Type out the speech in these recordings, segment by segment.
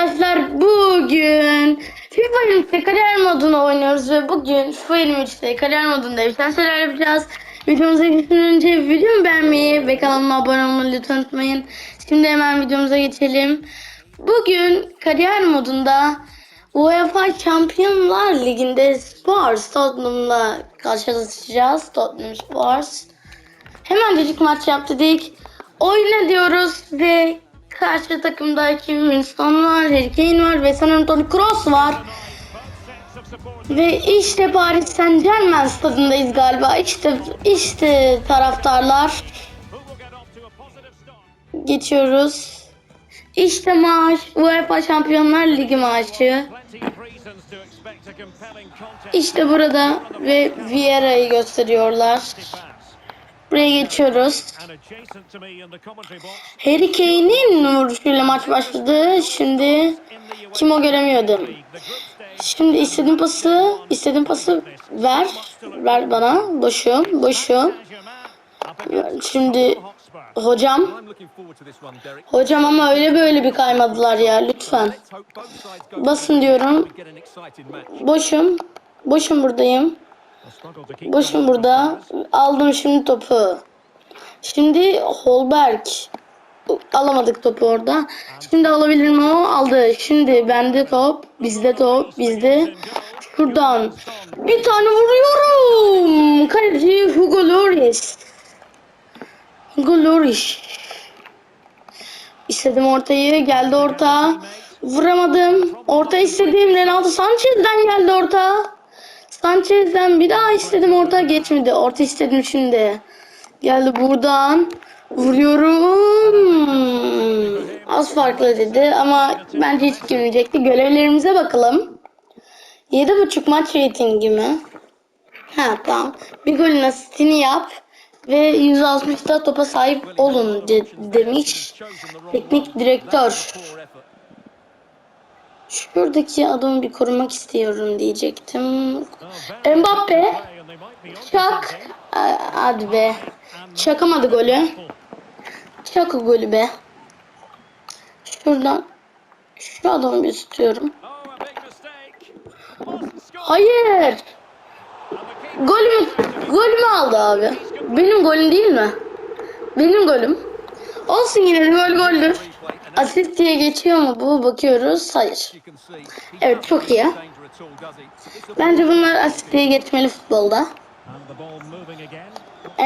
arkadaşlar bugün FIFA 23'te kariyer modunu oynuyoruz ve bugün FIFA 23'te kariyer modunda bir şeyler yapacağız. Videomuza geçmeden önce videomu beğenmeyi ve kanalıma abone olmayı lütfen unutmayın. Şimdi hemen videomuza geçelim. Bugün kariyer modunda UEFA Şampiyonlar Ligi'nde Spurs Tottenham'la karşılaşacağız. Tottenham Spurs. Hemencecik maç yaptı dedik. Oyna diyoruz ve karşı takımda Kim Winston var, Harry Kane var ve sanırım Toni Kroos var. Ve işte Paris Saint Germain stadındayız galiba. İşte işte taraftarlar. Geçiyoruz. İşte maaş UEFA Şampiyonlar Ligi maaşı. İşte burada ve Vieira'yı gösteriyorlar. Buraya geçiyoruz. Harry Kane'in vuruşuyla maç başladı. Şimdi kim o göremiyordum. Şimdi istediğim pası, istediğim pası ver. Ver bana. Boşum, boşum. Şimdi hocam, hocam ama öyle böyle bir kaymadılar ya lütfen. Basın diyorum. Boşum, boşum buradayım. Boşum burada. Aldım şimdi topu. Şimdi Holberg. Alamadık topu orada. Şimdi alabilir mi o? Aldı. Şimdi bende top. Bizde top. Bizde. Şuradan. Bir tane vuruyorum. Kaleci Hugo Lloris. Hugo Lloris. İstedim ortayı. Geldi orta. Vuramadım. Orta istedim. Renato Sanchez'den geldi orta. Sanchez'den bir daha istedim orta geçmedi. Orta istedim şimdi. Geldi buradan. Vuruyorum. Az farklı dedi ama bence hiç girmeyecekti. Görevlerimize bakalım. 7.5 maç ratingi mi? Ha tamam. Bir golün asistini yap ve 160'da topa sahip olun de- demiş teknik direktör. Şuradaki adamı bir korumak istiyorum diyecektim. Mbappe çak. Hadi be. Çakamadı golü. Çak golü be. Şuradan şu adamı bir istiyorum. Hayır. Golümü, golümü aldı abi. Benim golüm değil mi? Benim golüm. Olsun yine de gol goldür. Asist diye geçiyor mu bu? Bakıyoruz. Hayır. Evet çok iyi. Bence bunlar asist diye geçmeli futbolda.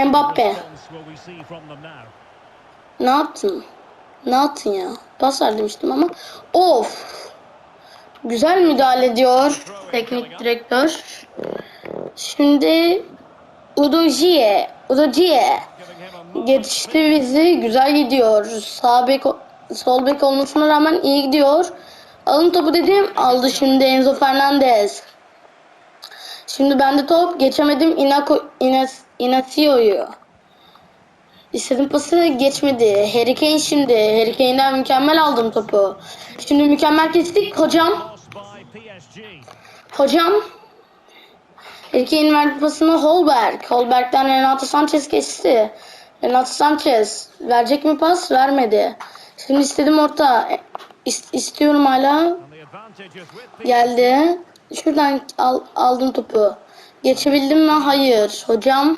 Mbappe. Ne yaptın? Ne yaptın ya? Pas ver demiştim ama. Of. Güzel müdahale ediyor teknik direktör. Şimdi Udoji'ye. Udoji'ye. Geçti bizi. Güzel gidiyor. Sağ bek, sol bek olmasına rağmen iyi gidiyor. Alın topu dedim. Aldı şimdi Enzo Fernandez. Şimdi bende top. Geçemedim Inako, Inas, Inacio'yu. İstediğim pası geçmedi. Harry Kane şimdi. Harry Kane'den mükemmel aldım topu. Şimdi mükemmel kestik. Hocam. Hocam. Harry Kane verdi pasını Holberg. Holberg'den Renato Sanchez kesti. Renato Sanchez. Verecek mi pas? Vermedi. Şimdi istedim orta. İst- istiyorum hala. Geldi. Şuradan al, aldım topu. Geçebildim mi? Hayır. Hocam.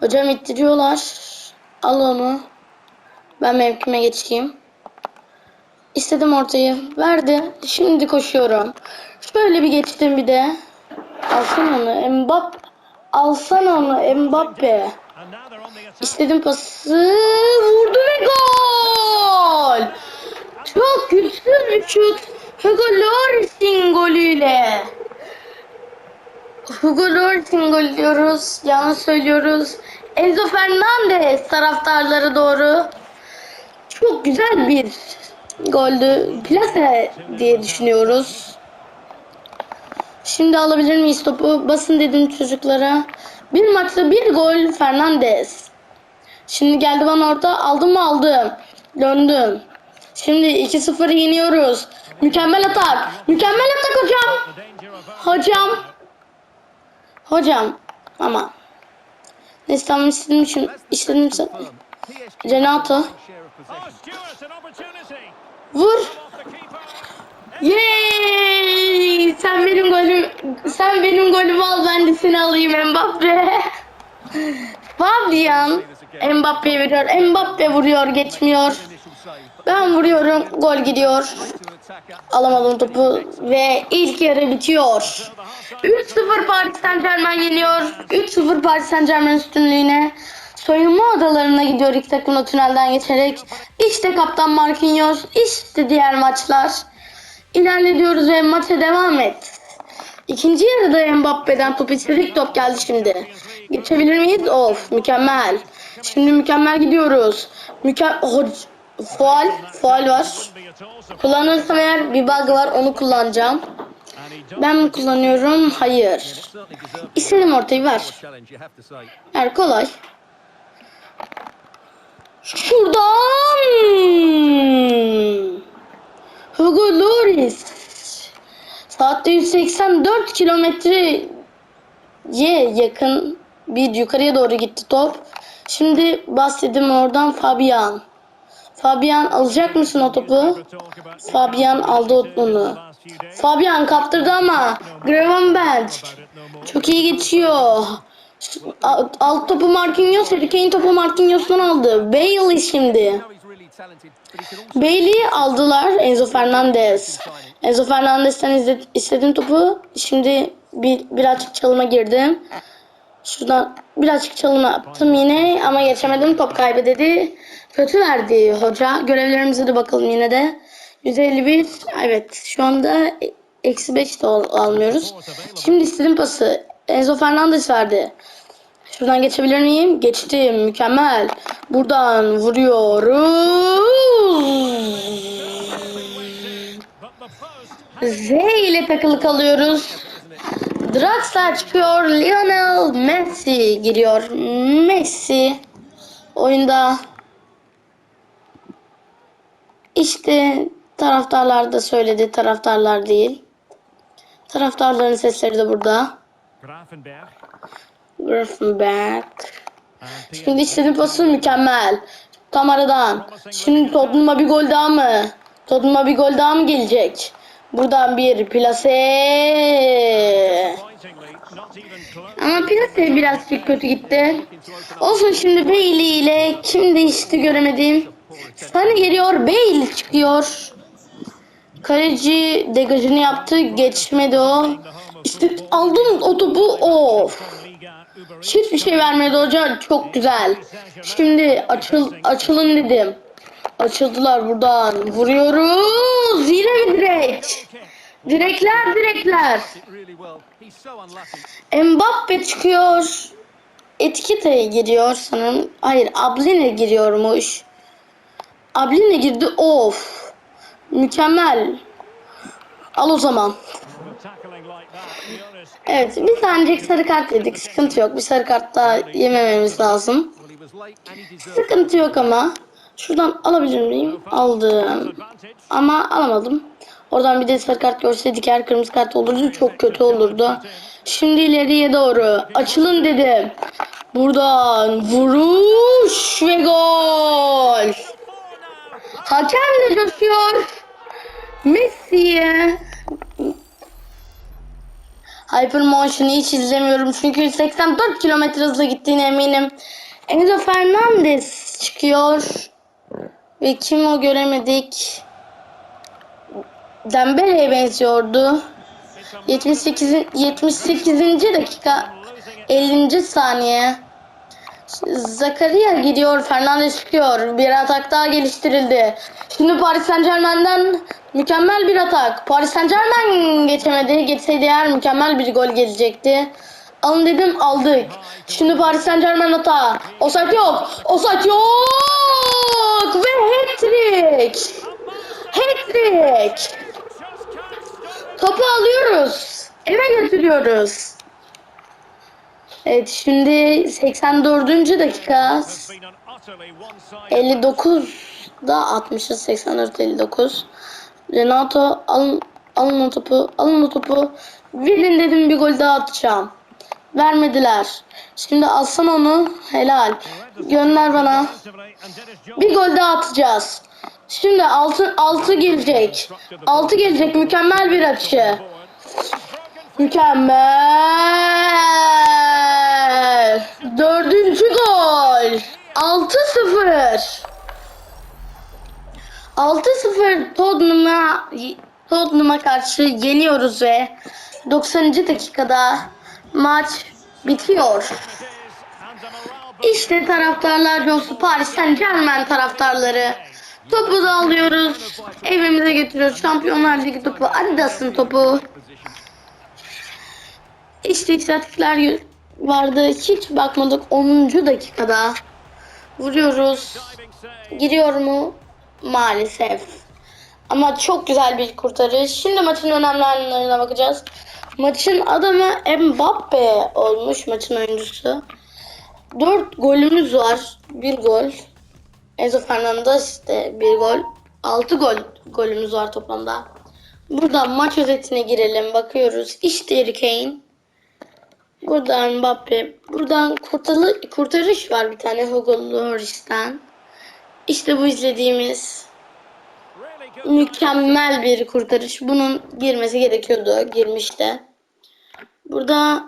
Hocam ittiriyorlar. Al onu. Ben mevkime geçeyim. İstedim ortayı. Verdi. Şimdi koşuyorum. Şöyle bir geçtim bir de. Alsana onu. Mbappe. Alsana onu. Mbappe. İstedim pası. Vurdu ve gol. Çok güçlü bir şut. Hugo Lloris'in golüyle. Hugo Lloris'in golü diyoruz. Yanlış söylüyoruz. Enzo Fernandez taraftarları doğru. Çok güzel bir goldü. Plase diye düşünüyoruz. Şimdi alabilir miyiz topu? Basın dedim çocuklara. Bir maçta bir gol Fernandez. Şimdi geldi bana orta. Aldım mı aldım. Döndüm. Şimdi 2-0 yeniyoruz. Mükemmel atak. Mükemmel atak hocam. Hocam. Hocam. Ama. Neyse tamam istedim için. istedim sen. Renato. Vur. Yay! Sen benim golüm sen benim golümü al ben de seni alayım Mbappe. Fabian Mbappe'ye veriyor. Mbappe vuruyor geçmiyor. Ben vuruyorum gol gidiyor. Alamadım topu ve ilk yarı bitiyor. 3-0 Paris Saint Germain yeniyor. 3-0 Paris Saint Germain üstünlüğüne. Soyunma odalarına gidiyor ilk takım o tünelden geçerek. İşte kaptan Marquinhos, işte diğer maçlar. İlerliyoruz ve maça devam et. İkinci yarıda Mbappe'den top istedik top geldi şimdi. Geçebilir miyiz? Of mükemmel. Şimdi mükemmel gidiyoruz. Mükemmel... Oh, faal, faal var. Kullanırsam eğer bir bug var onu kullanacağım. Ben mi kullanıyorum? Hayır. İstedim ortayı ver. Ver kolay. Şuradan. Hugo Lloris. Saatte 184 kilometreye yakın bir yukarıya doğru gitti top. Şimdi bahsedim oradan Fabian. Fabian alacak mısın o topu? Fabian aldı onu. Fabian kaptırdı ama Gravenberch çok iyi geçiyor. Alt topu Marquinhos, Harry Kane topu Marquinhos'tan aldı. Bailey şimdi. Bailey'i aldılar Enzo Fernandez. Enzo Fernandez'ten istedim topu. Şimdi bir birazcık çalıma girdim. Şuradan birazcık çalıma yaptım yine ama geçemedim. Top kaybedildi. Kötü verdi hoca. Görevlerimize de bakalım yine de. 151. Evet şu anda eksi 5 de al- almıyoruz. Şimdi istedim pası. Enzo Fernandez verdi. Şuradan geçebilir miyim? Geçtim. Mükemmel. Buradan vuruyoruz. Z ile takılı kalıyoruz. Draxler çıkıyor. Lionel Messi giriyor. Messi oyunda işte taraftarlar da söyledi. Taraftarlar değil. Taraftarların sesleri de burada. Gravenberg. Grafenberg. Şimdi istediğim pası mükemmel. Tam aradan. Şimdi Tottenham'a bir gol daha mı? Tottenham'a bir gol daha mı gelecek? Buradan bir plase. Ama plase birazcık kötü gitti. Olsun şimdi Bailey ile kim değişti göremedim. Sani geliyor. Bailey çıkıyor. Kaleci degajını yaptı. Geçmedi o. İşte aldım o topu. Of. Hiçbir şey vermedi hoca. Çok güzel. Şimdi açıl açılın dedim. Açıldılar buradan. Vuruyoruz. Yine mi direkt? Direkler direkler. Mbappe çıkıyor. Etikete giriyor sanırım. Hayır Abline giriyormuş. Abline girdi. Of. Mükemmel. Al o zaman. Evet bir tanecik sarı kart yedik. Sıkıntı yok. Bir sarı kart daha yemememiz lazım. Sıkıntı yok ama. Şuradan alabilir miyim? Aldım. Ama alamadım. Oradan bir de sarı kart görseydik eğer kırmızı kart olurdu çok kötü olurdu. Şimdi ileriye doğru açılın dedim. Buradan vuruş ve gol. Hakem de coşuyor. Messi'ye. Hypermotion'u hiç izlemiyorum çünkü 84 km hızla gittiğine eminim. Enzo Fernandez çıkıyor. Ve kim o göremedik. Dembele'ye benziyordu. 78. 78. dakika 50. saniye. Zakaria gidiyor, Fernandes çıkıyor. Bir atak daha geliştirildi. Şimdi Paris Saint Germain'den mükemmel bir atak. Paris Saint Germain geçemedi. Geçseydi eğer mükemmel bir gol gelecekti. Alın dedim aldık. Şimdi Paris Saint Germain hata. Offside yok. Offside yok. Ve hat-trick. Hat-trick. Topu alıyoruz. Eve götürüyoruz. Evet şimdi 84. dakika Been an utterly one-sided 59 da 60'ız 84 59. Renato alın alın o topu alın o topu verin dedim bir gol daha atacağım. Vermediler. Şimdi alsam onu helal. Gönder bana. Bir gol daha atacağız. Şimdi altı, altı gelecek. Altı gelecek. Mükemmel bir açı. Mükemmel. Dördüncü gol. 6-0. 6-0 Tottenham'a Tottenham'a karşı yeniyoruz ve 90. dakikada maç bitiyor. İşte taraftarlar coştu. Paris Saint Germain taraftarları. Topu da alıyoruz. Evimize götürüyoruz. Şampiyonlar Ligi topu. Adidas'ın topu. İşte istatistikler vardı. Hiç bakmadık. 10. dakikada vuruyoruz. Giriyor mu? Maalesef. Ama çok güzel bir kurtarış. Şimdi maçın önemli anlarına bakacağız. Maçın adamı Mbappe olmuş maçın oyuncusu. 4 golümüz var. 1 gol. Enzo Fernandez işte 1 gol. 6 gol golümüz var toplamda. Buradan maç özetine girelim. Bakıyoruz. İşte Harry Kane. Buradan Mbappe. Buradan kurtarı, kurtarış var bir tane Hugo Lloris'ten. İşte bu izlediğimiz mükemmel bir kurtarış. Bunun girmesi gerekiyordu. Girmişti. Burada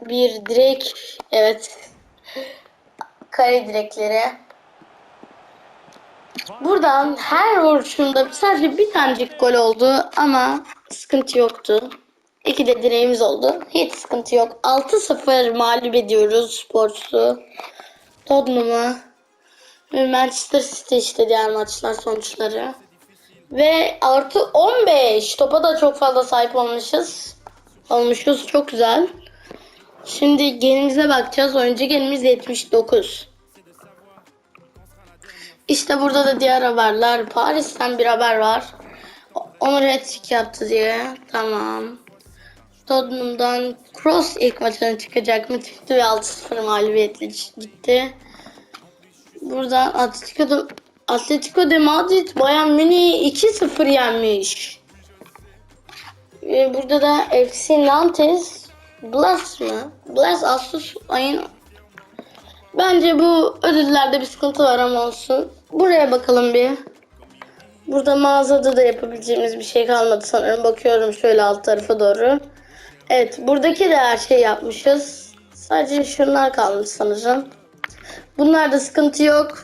bir direk. Evet. Kare direkleri. Buradan her vuruşunda sadece bir tanecik gol oldu ama sıkıntı yoktu. İki de direğimiz oldu. Hiç sıkıntı yok. 6-0 mağlup ediyoruz sporcusu. Tottenham'ı. Manchester City işte diğer maçlar sonuçları. Ve artı 15. Topa da çok fazla sahip olmuşuz. Olmuşuz. Çok güzel. Şimdi genimize bakacağız. Oyuncu genimiz 79. İşte burada da diğer haberler. Paris'ten bir haber var. Onur hat yaptı diye. Tamam. Tottenham'dan Cross ilk maçına çıkacak mı? Çıktı ve 6-0 mağlubiyetle gitti. Buradan Atletico Atletico de Madrid Bayern Münih'i 2-0 yenmiş. Ve burada da FC Nantes Blas mı? Blas Asus ayın Bence bu ödüllerde bir sıkıntı var ama olsun. Buraya bakalım bir. Burada mağazada da yapabileceğimiz bir şey kalmadı sanırım. Bakıyorum şöyle alt tarafa doğru. Evet buradaki de her şey yapmışız. Sadece şunlar kalmış sanırım. Bunlarda sıkıntı yok.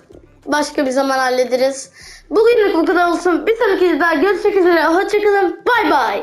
Başka bir zaman hallederiz. Bugünlük bu kadar olsun. Bir sonraki videoda görüşmek üzere. Hoşçakalın. Bay bay.